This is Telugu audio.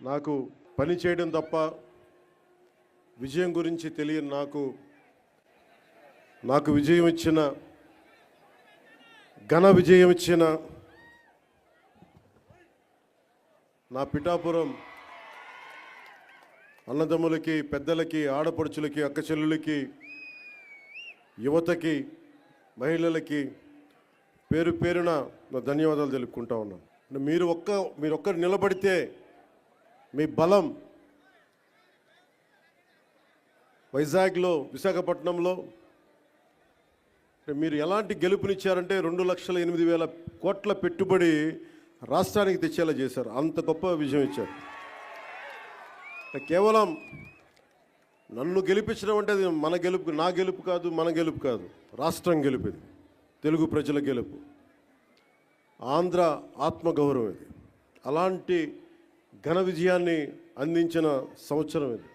నాకు పని చేయడం తప్ప విజయం గురించి తెలియని నాకు నాకు విజయం ఇచ్చిన ఘన విజయం ఇచ్చిన నా పిఠాపురం అన్నదమ్ములకి పెద్దలకి ఆడపడుచులకి అక్క చెల్లులకి యువతకి మహిళలకి పేరు పేరున ధన్యవాదాలు తెలుపుకుంటా ఉన్నాను. మీరు ఒక్క మీరు ఒక్కరు నిలబడితే మీ బలం వైజాగ్లో విశాఖపట్నంలో. మీరు ఎలాంటి గెలుపునిచ్చారంటే రెండు లక్షల ఎనిమిది వేల కోట్ల పెట్టుబడి రాష్ట్రానికి తెచ్చేలా చేశారు. అంత గొప్ప విజయం ఇచ్చారు. కేవలం నన్ను గెలిపించడం అంటే అది మన గెలుపు నా గెలుపు కాదు మన గెలుపు కాదు. రాష్ట్రం గెలుపు ఇది తెలుగు ప్రజల గెలుపు. ఆంధ్ర ఆత్మగౌరవం ఇది. అలాంటి ఘన విజయాన్ని అందించిన సంవత్సరం ఇది.